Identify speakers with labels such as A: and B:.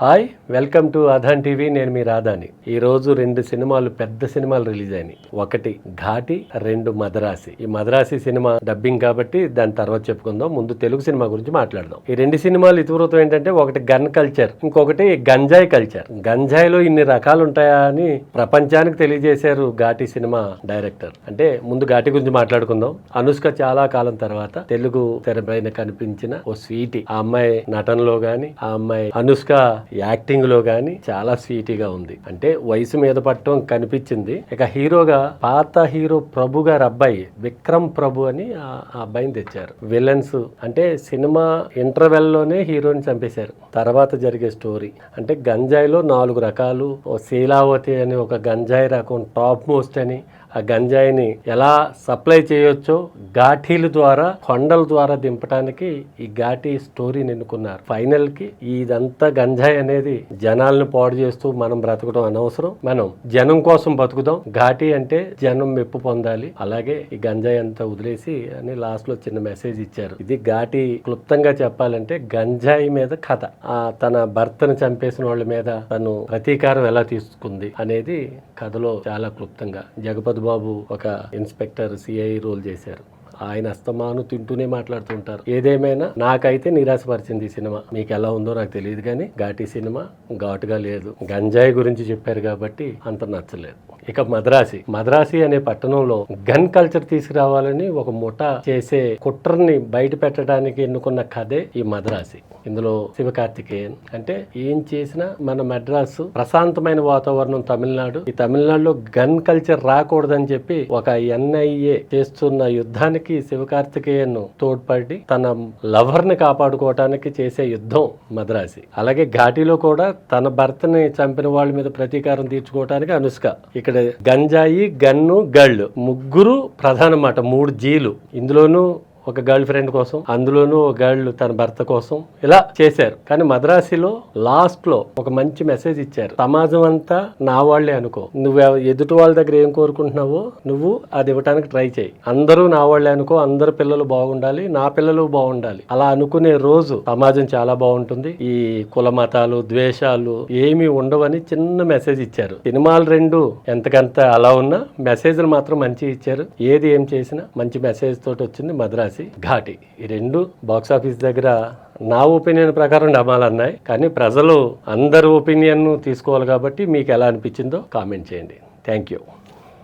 A: Hi, welcome to Adhan TV నేను మీ రాధాని. ఈ రోజు రెండు సినిమాలు పెద్ద సినిమాలు రిలీజ్ అయినాయి. ఒకటి ఘాటి రెండు మదరాసి. ఈ మద్రాసి సినిమా డబ్బింగ్ కాబట్టి దాని తర్వాత చెప్పుకుందాం. ముందు తెలుగు సినిమా గురించి మాట్లాడదాం. ఈ రెండు సినిమాలు ఇతివృతం ఏంటంటే ఒకటి గన్ కల్చర్ ఇంకొకటి గంజాయి కల్చర్. గంజాయిలో ఇన్ని రకాలు ఉంటాయా అని ప్రపంచానికి తెలియజేశారు ఘాటి సినిమా డైరెక్టర్. అంటే ముందు ఘాటి గురించి మాట్లాడుకుందాం. అనుష్క చాలా కాలం తర్వాత తెలుగు తెరపైన కనిపించిన ఓ స్వీటీ. ఆ అమ్మాయి నటనలో గాని ఆ అమ్మాయి అనుష్క యాక్టింగ్ లో కానీ చాలా స్వీటీగా ఉంది. అంటే వయసు మీద పట్టడం కనిపించింది. ఇక హీరోగా పాత హీరో ప్రభు గారు అబ్బాయి విక్రమ్ ప్రభు అని ఆ అబ్బాయిని తెచ్చారు. విలన్స్ అంటే సినిమా ఇంటర్వెల్లోనే హీరోని చంపేశారు. తర్వాత జరిగే స్టోరీ అంటే గంజాయిలో నాలుగు రకాలు. ఓ శీలావతి అని ఒక గంజాయి రకం టాప్ మోస్ట్ అని. ఆ గంజాయిని ఎలా సప్లై చేయొచ్చో ఘాటీల ద్వారా కొండల ద్వారా దింపడానికి ఈ ఘాటీ స్టోరీని ఎన్నుకున్నారు. ఫైనల్కి ఇదంతా గంజాయి అనేది జనాలను పాడు చేస్తూ మనం బ్రతకడం అనవసరం. మనం జనం కోసం బతుకుదాం. ఘాటీ అంటే జనం మెప్పు పొందాలి. అలాగే ఈ గంజాయి అంతా వదిలేసి అని లాస్ట్లో చిన్న మెసేజ్ ఇచ్చారు. ఇది ఘాటీ క్లుప్తంగా చెప్పాలంటే గంజాయి మీద కథ. ఆ తన భర్తను చంపేసిన వాళ్ళ మీద తను ప్రతీకారం ఎలా తీసుకుంది అనేది కథలో చాలా క్లుప్తంగా జగపతి బాబు ఒక ఇన్స్పెక్టర్ సిఐ రోల్ చేశారు. ఆయన అస్తమాను తింటూనే మాట్లాడుతుంటారు. ఏదేమైనా నాకైతే నిరాశపరిచింది ఈ సినిమా. మీకు ఎలా ఉందో నాకు తెలియదు కానీ ఘాటి సినిమా ఘాటుగా లేదు. గంజాయి గురించి చెప్పారు కాబట్టి అంత నచ్చలేదు. ఇక మద్రాసి. మద్రాసి అనే పట్టణంలో గన్ కల్చర్ తీసుకురావాలని ఒక ముఠ చేసే కుట్రని బయట పెట్టడానికి ఎన్నుకున్న కథే ఈ మద్రాసి. ఇందులో శివకార్తికేయన్. అంటే ఏం చేసినా మన మద్రాసు ప్రశాంతమైన వాతావరణం తమిళనాడు. ఈ తమిళనాడులో గన్ కల్చర్ రాకూడదని చెప్పి ఒక ఎన్ఐఏ చేస్తున్న యుద్ధానికి శివకార్తికేయన్ తోడ్పడి తన లవర్ని కాపాడుకోవటానికి చేసే యుద్ధం మద్రాసి. అలాగే ఘాటీలో కూడా తన భర్తని చంపిన వాళ్ళ మీద ప్రతీకారం తీర్చుకోవటానికి అనుష్క. ఇక్కడ గంజాయి గన్ను గళ్ళు ముగ్గురు ప్రధానమాట మూడు జీలు. ఇందులోనూ ఒక గర్ల్ ఫ్రెండ్ కోసం అందులోనూ ఒక గర్ల్ తన భర్త కోసం ఇలా చేశారు. కానీ మద్రాసిలో లాస్ట్లో ఒక మంచి మెసేజ్ ఇచ్చారు. సమాజం అంతా నా వాళ్ళే అనుకో. నువ్వు ఎదుటి వాళ్ళ దగ్గర ఏం కోరుకుంటున్నావో నువ్వు అది ఇవ్వడానికి ట్రై చేయి. అందరూ నా వాళ్ళే అనుకో. అందరు పిల్లలు బాగుండాలి. నా పిల్లలు బాగుండాలి. అలా అనుకునే రోజు సమాజం చాలా బాగుంటుంది. ఈ కుల మతాలు ద్వేషాలు ఏమీ ఉండవని చిన్న మెసేజ్ ఇచ్చారు. సినిమాలు రెండు ఎంతకంత అలా ఉన్నా మెసేజ్లు మాత్రం మంచి ఇచ్చారు. ఏది ఏం చేసినా మంచి మెసేజ్ తోటి వచ్చింది మద్రాసి. ఘాటి. ఈ రెండు బాక్స్ ఆఫీస్ దగ్గర నా ఒపీనియన్ ప్రకారం డమాలన్నాయి కానీ ప్రజలు అందరు ఒపీనియన్ తీసుకోవాలి కాబట్టి మీకు ఎలా అనిపించిందో కామెంట్ చేయండి. Thank you